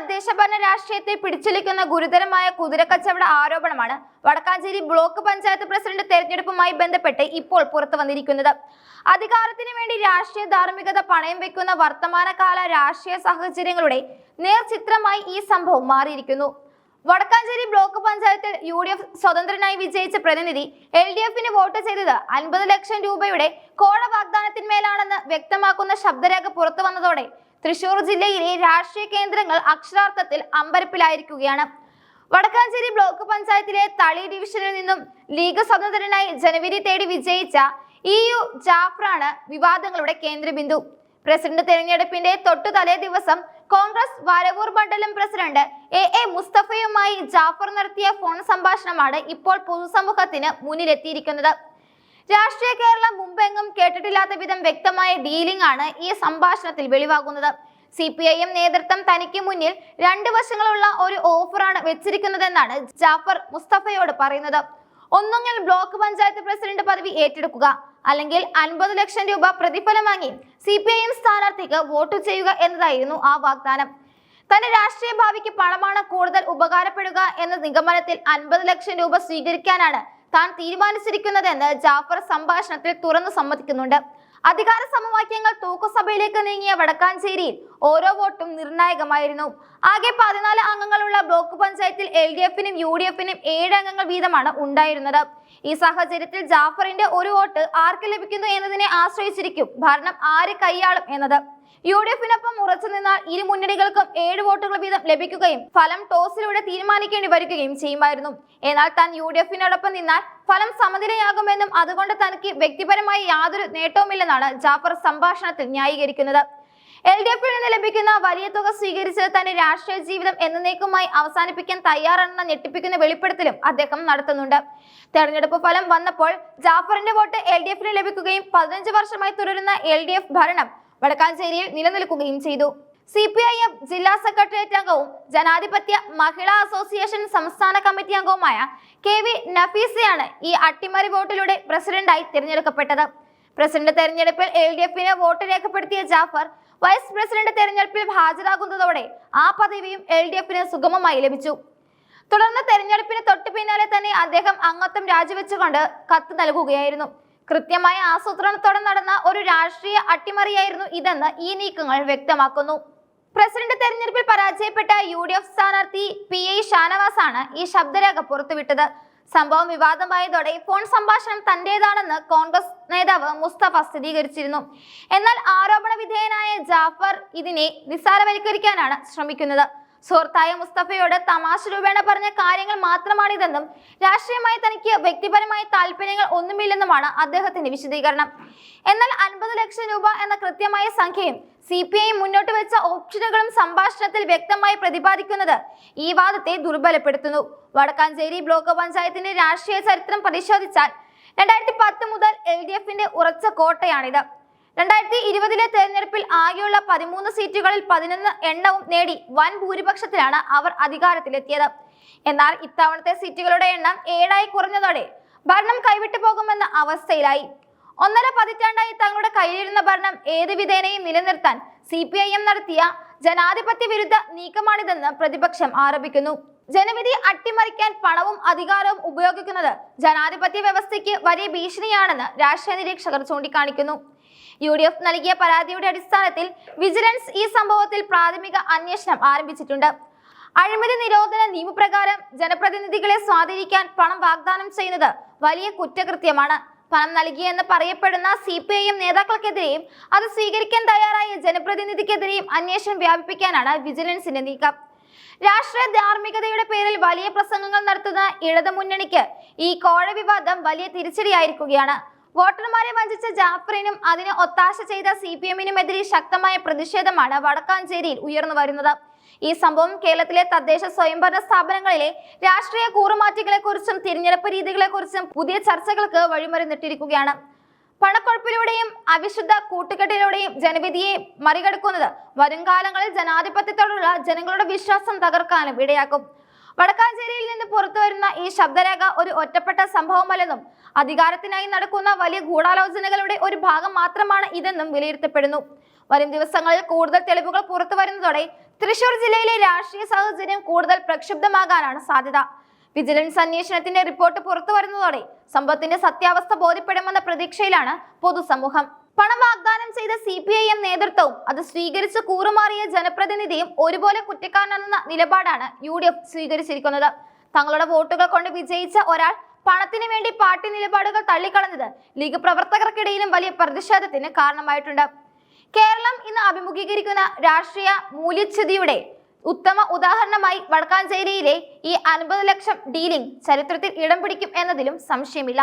തദ്ദേശ ഭരണ രാഷ്ട്രീയത്തെ പിടിച്ചെലിക്കുന്ന ഗുരുതരമായ കുതിരക്കച്ചവട ആരോപണമാണ് വടക്കാഞ്ചേരി ബ്ലോക്ക് പഞ്ചായത്ത് പ്രസിഡന്റ് തെരഞ്ഞെടുപ്പുമായി ബന്ധപ്പെട്ട് ഇപ്പോൾ പുറത്തു വന്നിരിക്കുന്നത്. അധികാരത്തിന് വേണ്ടി രാഷ്ട്രീയ ധാർമ്മികത പണയം വെക്കുന്ന വർത്തമാനകാല രാഷ്ട്രീയ സാഹചര്യങ്ങളുടെ നേർചിത്രമായി ഈ സംഭവം മാറിയിരിക്കുന്നു. വടക്കാഞ്ചേരി ബ്ലോക്ക് പഞ്ചായത്തിൽ യു ഡി എഫ് സ്വതന്ത്രനായി വിജയിച്ച പ്രതിനിധി എൽ ഡി എഫിന് വോട്ട് ചെയ്തത് അൻപത് ലക്ഷം രൂപയുടെ കോഴ വാഗ്ദാനത്തിന്മേലാണെന്ന് വ്യക്തമാക്കുന്ന ശബ്ദരേഖ പുറത്തു വന്നതോടെ തൃശൂർ ജില്ലയിലെ രാഷ്ട്രീയ കേന്ദ്രങ്ങൾ അക്ഷരാർത്ഥത്തിൽ അമ്പരപ്പിലായിരിക്കുകയാണ്. വടക്കാഞ്ചേരി ബ്ലോക്ക് പഞ്ചായത്തിലെ തളി ഡിവിഷനിൽ നിന്നും ലീഗ് സ്വതന്ത്രനായി ജനവിധി തേടി വിജയിച്ച ഇ യു ജാഫറാണ് വിവാദങ്ങളുടെ കേന്ദ്രബിന്ദു. പ്രസിഡന്റ് തെരഞ്ഞെടുപ്പിന്റെ തൊട്ടു തലേ ദിവസം കോൺഗ്രസ് വരവൂർ മണ്ഡലം പ്രസിഡന്റ് എ എ മുസ്തഫയുമായി ജാഫർ നടത്തിയ ഫോൺ സംഭാഷണമാണ് ഇപ്പോൾ പൊതുസമൂഹത്തിന് മുന്നിലെത്തിയിരിക്കുന്നത്. രാഷ്ട്രീയ കേരളം മുമ്പെങ്ങും കേട്ടിട്ടില്ലാത്ത വിധം വ്യക്തമായ ഡീലിംഗ് ആണ് ഈ സംഭാഷണത്തിൽ വെളിവാകുന്നത്. സി പി ഐ എം നേതൃത്വം തനിക്ക് മുന്നിൽ രണ്ട് വശങ്ങളുള്ള ഒരു ഓഫറാണ് വെച്ചിരിക്കുന്നതെന്നാണ് ജാഫർ മുസ്തഫയോട് പറയുന്നത്. ഒന്നുകിൽ ബ്ലോക്ക് പഞ്ചായത്ത് പ്രസിഡന്റ് പദവി ഏറ്റെടുക്കുക അല്ലെങ്കിൽ അൻപത് ലക്ഷം രൂപ പ്രതിഫലം വാങ്ങി സി പി ഐ എം സ്ഥാനാർത്ഥിക്ക് വോട്ട് ചെയ്യുക എന്നതായിരുന്നു ആ വാഗ്ദാനം. തന്റെ രാഷ്ട്രീയ ഭാവിക്ക് പണമാണ് കൂടുതൽ ഉപകാരപ്പെടുക എന്ന നിഗമനത്തിൽ അൻപത് ലക്ഷം രൂപ സ്വീകരിക്കാനാണ് താൻ തീരുമാനിച്ചിരിക്കുന്നതെന്ന് ജാഫർ സംഭാഷണത്തിൽ തുറന്നു സമ്മതിക്കുന്നുണ്ട്. അധികാര സമവാക്യങ്ങൾ തൂക്കുസഭയിലേക്ക് നീങ്ങിയ വടക്കാഞ്ചേരിയിൽ ഓരോ വോട്ടും നിർണായകമായിരുന്നു. ആകെ പതിനാല് അംഗങ്ങളുള്ള ബ്ലോക്ക് പഞ്ചായത്തിൽ എൽ ഡി എഫിനും യു ഡി എഫിനും ഏഴ് അംഗങ്ങൾ വീതമാണ് ഉണ്ടായിരുന്നത്. ഈ സാഹചര്യത്തിൽ ജാഫറിന്റെ ഒരു വോട്ട് ആർക്ക് ലഭിക്കുന്നു എന്നതിനെ ആശ്രയിച്ചിരിക്കും ഭരണം ആര് കൈയാളും എന്നത്. യു ഡി എഫിനൊപ്പം ഉറച്ചു നിന്നാൽ ഇരു മുന്നണികൾക്കും ഏഴ് വോട്ടുകൾ വീതം ലഭിക്കുകയും ഫലം ടോസിലൂടെ തീരുമാനിക്കേണ്ടി വരികയും ചെയ്യുമായിരുന്നു. എന്നാൽ താൻ യു ഡി എഫിനോടൊപ്പം നിന്നാൽ ഫലം സമനിലയാകുമെന്നും അതുകൊണ്ട് തനിക്ക് വ്യക്തിപരമായി യാതൊരു നേട്ടവുമില്ലെന്നാണ് ജാഫർ സംഭാഷണത്തിൽ ന്യായീകരിക്കുന്നത്. എൽ ഡി എഫിൽ നിന്ന് ലഭിക്കുന്ന വലിയ തുക സ്വീകരിച്ച് തന്റെ രാഷ്ട്രീയ ജീവിതം എന്നേക്കുമായി അവസാനിപ്പിക്കാൻ തയ്യാറാണെന്ന ഞെട്ടിപ്പിക്കുന്ന വെളിപ്പെടുത്തലും അദ്ദേഹം നടത്തുന്നുണ്ട്. തെരഞ്ഞെടുപ്പ് ഫലം വന്നപ്പോൾ ജാഫറിന്റെ വോട്ട് എൽ ഡി എഫിന് ലഭിക്കുകയും പതിനഞ്ച് വർഷമായി തുടരുന്ന എൽ ഡി എഫ് ഭരണം വടക്കാഞ്ചേരിയിൽ നിലനിൽക്കുകയും ചെയ്തു. സി പി ഐ എം ജില്ലാ സെക്രട്ടേറിയറ്റ് അംഗവും ജനാധിപത്യ മഹിളാ അസോസിയേഷൻ സംസ്ഥാന കമ്മിറ്റി അംഗവുമായ കെ വി നഫീസയാണ് ഈ അട്ടിമറി വോട്ടിലൂടെ പ്രസിഡന്റായി തിരഞ്ഞെടുക്കപ്പെട്ടത്. പ്രസിഡന്റ് തെരഞ്ഞെടുപ്പിൽ എൽ ഡി എഫിന് വോട്ട് രേഖപ്പെടുത്തിയ ജാഫർ വൈസ് പ്രസിഡന്റ് തെരഞ്ഞെടുപ്പിൽ ഹാജരാകുന്നതോടെ ആ പദവിയും എൽ ഡി എഫിന് സുഗമമായി ലഭിച്ചു. തുടർന്ന് തെരഞ്ഞെടുപ്പിന് തൊട്ടു പിന്നാലെ തന്നെ അദ്ദേഹം അംഗത്വം രാജിവെച്ചുകൊണ്ട് കത്ത് നൽകുകയായിരുന്നു. കൃത്യമായ ആസൂത്രണത്തോടെ നടന്ന ഒരു രാഷ്ട്രീയ അട്ടിമറിയായിരുന്നു ഇതെന്ന് ഈ നീക്കങ്ങൾ വ്യക്തമാക്കുന്നു. പ്രസിഡന്റ് തെരഞ്ഞെടുപ്പിൽ പരാജയപ്പെട്ട യു ഡി എഫ് സ്ഥാനാർത്ഥി പി ഐ ഷാനവാസ് ആണ് ഈ ശബ്ദരേഖ പുറത്തുവിട്ടത്. സംഭവം വിവാദമായതോടെ ഫോൺ സംഭാഷണം തന്റേതാണെന്ന് കോൺഗ്രസ് നേതാവ് മുസ്തഫ സ്ഥിരീകരിച്ചിരുന്നു. എന്നാൽ ആരോപണ വിധേയനായ ജാഫർ ഇതിനെ നിസ്സാരവൽക്കരിക്കാനാണ് ശ്രമിക്കുന്നത്. സുഹൃത്തായ മുസ്തഫയോട് തമാശ രൂപേണ പറഞ്ഞ കാര്യങ്ങൾ മാത്രമാണിതെന്നും രാഷ്ട്രീയമായി തനിക്ക് വ്യക്തിപരമായ താല്പര്യങ്ങൾ ഒന്നുമില്ലെന്നുമാണ് അദ്ദേഹത്തിന്റെ വിശദീകരണം. എന്നാൽ അൻപത് ലക്ഷം രൂപ എന്ന കൃത്യമായ സംഖ്യയും സി പി ഐ മുന്നോട്ട് വെച്ച ഓപ്ഷനുകളും സംഭാഷണത്തിൽ വ്യക്തമായി പ്രതിപാദിക്കുന്നത് ഈ വാദത്തെ ദുർബലപ്പെടുത്തുന്നു. വടക്കാഞ്ചേരി ബ്ലോക്ക് പഞ്ചായത്തിന്റെ രാഷ്ട്രീയ ചരിത്രം പരിശോധിച്ചാൽ രണ്ടായിരത്തി പത്ത് മുതൽ എൽ ഡി എഫിന്റെ ഉറച്ച കോട്ടയാണിത്. രണ്ടായിരത്തി ഇരുപതിലെ തെരഞ്ഞെടുപ്പിൽ ആകെയുള്ള പതിമൂന്ന് സീറ്റുകളിൽ പതിനൊന്ന് എണ്ണവും നേടി വൻ ഭൂരിപക്ഷത്തിലാണ് അവർ അധികാരത്തിലെത്തിയത്. എന്നാൽ ഇത്തവണത്തെ സീറ്റുകളുടെ എണ്ണം ഏഴായി കുറഞ്ഞതോടെ ഭരണം കൈവിട്ടു പോകുമെന്ന അവസ്ഥയിലായി. ഒന്നര പതിറ്റാണ്ടായി തങ്ങളുടെ കയ്യിലിരുന്ന ഭരണം ഏത് വിധേനയും നിലനിർത്താൻ സി നടത്തിയ ജനാധിപത്യ വിരുദ്ധ നീക്കമാണിതെന്ന് പ്രതിപക്ഷം ആരോപിക്കുന്നു. ജനവിധി അട്ടിമറിക്കാൻ പണവും അധികാരവും ഉപയോഗിക്കുന്നത് ജനാധിപത്യ വ്യവസ്ഥയ്ക്ക് വലിയ ഭീഷണിയാണെന്ന് രാഷ്ട്രീയ നിരീക്ഷകർ ചൂണ്ടിക്കാണിക്കുന്നു. യു ഡി എഫ് നൽകിയ പരാതിയുടെ അടിസ്ഥാനത്തിൽ വിജിലൻസ് ഈ സംഭവത്തിൽ പ്രാഥമിക അന്വേഷണം ആരംഭിച്ചിട്ടുണ്ട്. അഴിമതി നിരോധന നിയമപ്രകാരം ജനപ്രതിനിധികളെ സ്വാധീനിക്കാൻ പണം വാഗ്ദാനം ചെയ്യുന്നത് വലിയ കുറ്റകൃത്യമാണ്. പണം നൽകിയെന്ന് പറയപ്പെടുന്ന സി പി ഐ എം നേതാക്കൾക്കെതിരെയും അത് സ്വീകരിക്കാൻ തയ്യാറായ ജനപ്രതിനിധിക്കെതിരെയും അന്വേഷണം വ്യാപിപ്പിക്കാനാണ് വിജിലൻസിന്റെ നീക്കം. രാഷ്ട്രീയ ധാർമ്മികതയുടെ പേരിൽ വലിയ പ്രസംഗങ്ങൾ നടത്തുന്ന ഇടതു മുന്നണിക്ക് ഈ കോഴ വിവാദം വലിയ തിരിച്ചടിയായിരിക്കുകയാണ്. വോട്ടർമാരെ വഞ്ചിച്ച ജാഫറിനും അതിന് ഒത്താശ ചെയ്ത സി പി എമ്മിനുമെതിരെ ശക്തമായ പ്രതിഷേധമാണ് വടക്കാഞ്ചേരിയിൽ ഉയർന്നു വരുന്നത്. ഈ സംഭവം കേരളത്തിലെ തദ്ദേശ സ്വയംഭരണ സ്ഥാപനങ്ങളിലെ രാഷ്ട്രീയ കൂറുമാറ്റങ്ങളെക്കുറിച്ചും തിരഞ്ഞെടുപ്പ് രീതികളെക്കുറിച്ചും പുതിയ ചർച്ചകൾക്ക് വഴിമരുന്നിട്ടിരിക്കുകയാണ്. പണക്കൊഴുപ്പിലൂടെയും അവിശുദ്ധ കൂട്ടുകെട്ടിലൂടെയും ജനവിധിയെ മറികടക്കുന്നത് വരുംകാലങ്ങളിൽ ജനാധിപത്യത്തോടുള്ള ജനങ്ങളുടെ വിശ്വാസം തകർക്കാനും ഇടയാക്കും. വടക്കാഞ്ചേരിയിൽ നിന്ന് പുറത്തു വരുന്ന ഈ ശബ്ദരേഖ ഒരു ഒറ്റപ്പെട്ട സംഭവമല്ലെന്നും അധികാരത്തിനായി നടക്കുന്ന വലിയ ഗൂഢാലോചനകളുടെ ഒരു ഭാഗം മാത്രമാണ് ഇതെന്നും വിലയിരുത്തപ്പെടുന്നു. വരും ദിവസങ്ങളിൽ കൂടുതൽ തെളിവുകൾ പുറത്തു വരുന്നതോടെ തൃശൂർ ജില്ലയിലെ രാഷ്ട്രീയ സാഹചര്യം കൂടുതൽ പ്രക്ഷുബ്ധമാകാനാണ് സാധ്യത. വിജിലൻസ് അന്വേഷണത്തിന്റെ റിപ്പോർട്ട് പുറത്തു വരുന്നതോടെ സംഭവത്തിന്റെ സത്യാവസ്ഥ ബോധ്യപ്പെടുമെന്ന പ്രതീക്ഷയിലാണ് പൊതുസമൂഹം. പണം വാഗ്ദാനം ചെയ്ത സി പി ഐ എം നേതൃത്വവും അത് സ്വീകരിച്ച് കൂറുമാറിയ ജനപ്രതിനിധിയും ഒരുപോലെ കുറ്റക്കാരനെന്ന നിലപാടാണ് യു ഡി എഫ് സ്വീകരിച്ചിരിക്കുന്നത്. തങ്ങളുടെ വോട്ടുകൾ കൊണ്ട് വിജയിച്ച ഒരാൾ പണത്തിന് വേണ്ടി പാർട്ടി നിലപാടുകൾ തള്ളിക്കളഞ്ഞത് ലീഗ് പ്രവർത്തകർക്കിടയിലും വലിയ പ്രതിഷേധത്തിന് കാരണമായിട്ടുണ്ട്. കേരളം ഇന്ന് അഭിമുഖീകരിക്കുന്ന രാഷ്ട്രീയ മൂല്യച്യുതിയുടെ ഉത്തമ ഉദാഹരണമായി വടക്കാഞ്ചേരിയിലെ ഈ അൻപത് ലക്ഷം ഡീലിംഗ് ചരിത്രത്തിൽ ഇടം പിടിക്കും എന്നതിലും സംശയമില്ല.